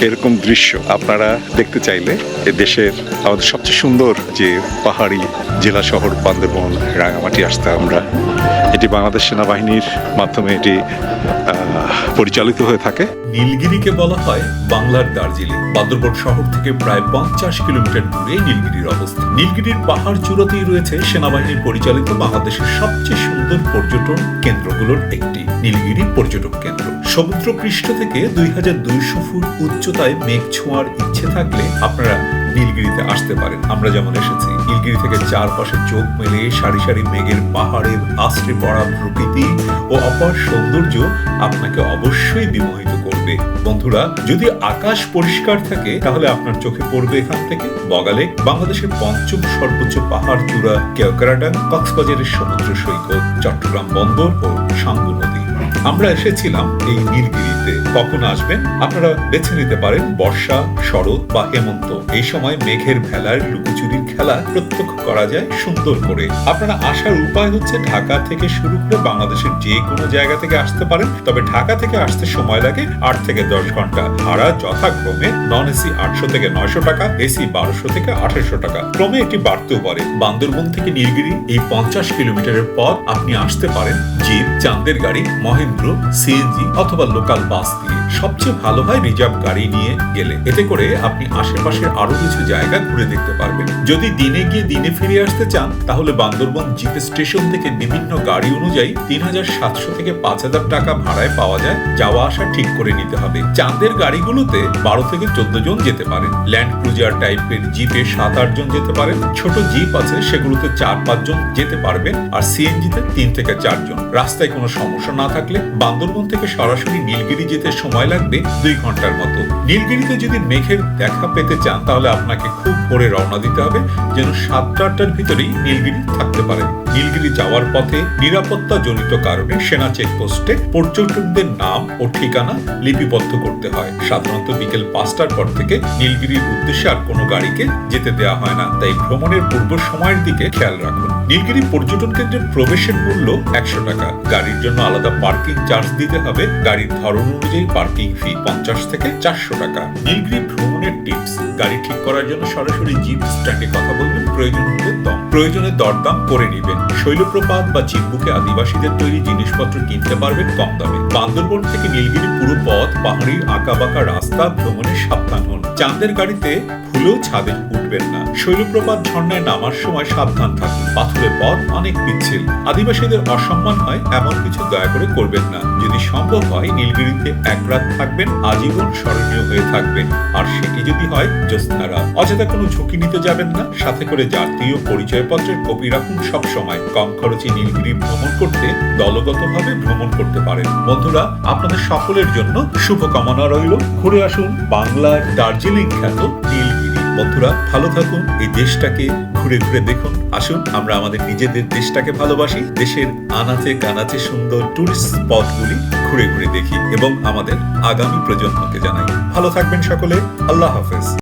এরকম দৃশ্য আপনারা দেখতে চাইলে এ দেশের আমাদের সবচেয়ে সুন্দর যে পাহাড়ি জেলা শহর বান্দরবন রাঙামাটি আসতে আমরা, এটি বাংলাদেশ সেনাবাহিনীর মাধ্যমে এটি পরিচালিত হয়ে থাকে। নীলগিরিকে বলা হয় বাংলার দার্জিলিং। বান্দরবন শহর থেকে প্রায় পঞ্চাশ কিলোমিটার দূরে নীলগিরির অবস্থান নীলগিরির পাহাড় চূড়াতেই রয়েছে সেনাবাহিনীর পরিচালিত বাংলাদেশের সবচেয়ে সুন্দর পর্যটন কেন্দ্রগুলোর একটি। নীলগিরি পর্যটক কেন্দ্র। সমুদ্র পৃষ্ঠ থেকে দুই হাজার দুইশো ফুট উচ্চতায় মেঘ ছোঁয়ার ইচ্ছে থাকলে আপনারা নীলগিরিতে আসতে পারেন। আমরা যেমন এসেছি, নীলগিরি থেকে চারপাশে চোখ মেলে সারি সারি মেঘের পাহাড়ের আশ্রে পড়া প্রকৃতি ও অপার সৌন্দর্য আপনাকে অবশ্যই বিমোহিত করবে। বন্ধুরা, যদি আকাশ পরিষ্কার থাকে, তাহলে আপনার চোখে পড়বে এখান থেকে বগালে বাংলাদেশের পঞ্চম সর্বোচ্চ পাহাড় চূড়া কেওকারাডাং, কক্সবাজারের সমুদ্র সৈকত, চট্টগ্রাম বন্দর ও সাঙ্গু নদী। আমরা এসেছিলাম এই নীলগিরিতে কখন আসবেন? আপনারা বেছে নিতে পারেন বর্ষা, শরৎ বা হেমন্ত। এই সময় মেঘের ভেলার লুকোচুরির খেলা প্রত্যক্ষ করা যায় সুন্দর করে। আপনারা আসার উপায় হচ্ছে ঢাকা থেকে শুরু করে বাংলাদেশের যে কোনো জায়গা থেকে আসতে পারেন। তবে ঢাকা থেকে আসতে সময় লাগে আট থেকে দশ ঘণ্টা। ভাড়া যথাক্রমে নন এসি আটশো থেকে নয়শো টাকা, এসি বারোশো থেকে আঠারোশো টাকা। ক্রমে এটি বাড়তেও পারে। বান্দরবন থেকে নীলগিরি এই পঞ্চাশ কিলোমিটারের পথ আপনি আসতে পারেন। জিপ চান্দের গাড়ি, মহেন্দ্র সিএনজি অথবা লোকাল বাস দিয়ে। সবচেয়ে ভালো হয় রিজার্ভ গাড়ি নিয়ে গেলে। এতে করে আপনি আশেপাশের আরও কিছু জায়গা ঘুরে দেখতে পারবেন। যদি দিনে গিয়ে দিনে ফিরে আসতে চান, তাহলে বান্দরবন জিপ স্টেশন থেকে বিভিন্ন গাড়ি অনুযায়ী তিন হাজার সাতশো থেকে পাঁচ হাজার টাকা ভাড়ায় পাওয়া যায়। যাওয়া আসা ঠিক করে নিতে হবে। চাঁদের গাড়িগুলোতে বারো থেকে চোদ্দ জন যেতে পারেন। ল্যান্ড ক্রুজার টাইপের জিপে সাত আট জন যেতে পারেন। ছোট জিপ আছে, সেগুলোতে চার পাঁচ জন যেতে পারবেন আর সিএনজিতে তিন থেকে চারজন রাস্তায় কোনো সমস্যা না থাকলে বান্দরবন থেকে সরাসরি নীলগিরি যেতে সময় লাগবে দুই ঘণ্টার মতো। নীলগিরিতে যদি মেঘের দেখা পেতে চান, তাহলে আপনাকে খুব ভোরে রওনা দিতে হবে, যেন সাতটা আটটার ভিতরেই নীলগিরি থাকতে পারেন নীলগিরি যাওয়ার পথে নিরাপত্তা জনিত কারণে সেনা চেকপোস্টে পর্যটকদের নাম ও ঠিকানা লিপিবদ্ধ করতে হয়। সাধারণত বিকেল পাঁচটার পর থেকে নীলগিরির উদ্দেশ্যে আর কোনো গাড়িকে যেতে দেওয়া হয় না। তাই ভ্রমণের পূর্ব সময়ের দিকে খেয়াল রাখুন। নীলগিরি পর্যটন কেন্দ্রের প্রবেশের মূল্য একশো টাকা। গাড়ির জন্য আলাদা পার্কিং চার্জ দিতে হবে। গাড়ির ধরন অনুযায়ী পার্কিং ফি পঞ্চাশ থেকে চারশো টাকা। নীলগিরি ভ্রমণের টিপস গাড়ি ঠিক করার জন্য সরাসরি জিপ স্ট্যান্ডে কথা বলবেন। প্রয়োজন হলে প্রয়োজনে দরদাম করে নেবেন। শৈলপ্রপাত বা চিম্বুকে আদিবাসীদের তৈরি জিনিসপত্র কিনতে পারবেন কম দামে। বান্দরবন থেকে নীলগিরি পুরো পথ, পাহাড়ি আঁকাবাঁকা রাস্তা ভ্রমণে সাবধান হন। চাঁদের গাড়িতে ভুলেও ছাদে উঠবেন না। শৈলপ্রপাত ঝর্ণায় নামার সময় সাবধান থাকুন। পাথুরে পথ অনেক পিচ্ছিল আদিবাসীদের অসম্মান হয়, এমন কিছু দয়া করে করবেন না। যদি সম্ভব হয়, নীলগিরিতে এক রাত থাকবেন, আজীবন স্মরণীয় হয়ে থাকবেন। আর সেটি যদি হয় জ্যোৎস্নারা অযথা কোনো ঝুঁকি নিতে যাবেন না। সাথে করে জাতীয় পরিচয়পত্রের কপি রাখুন সব সময়। কম খরচে নীলগিরি ভ্রমণ করতে দলগতভাবে ভ্রমণ করতে পারেন। বন্ধুরা, আপনাদের সকলের জন্য শুভকামনা রইল। ঘুরে আসুন বাংলার দার্জিলিং খ্যাত নীলগিরি। বন্ধুরা, ভালো থাকুন, এই দেশটাকে ঘুরে ঘুরে দেখুন। আসুন, আমরা আমাদের নিজেদের দেশটাকে ভালোবাসি। দেশের আনাচে কানাচে সুন্দর টুরিস্ট স্পটগুলি ঘুরে ঘুরে দেখি এবং আমাদের আগামী প্রজন্মকে জানাই। ভালো থাকবেন সকলে। আল্লাহ হাফেজ।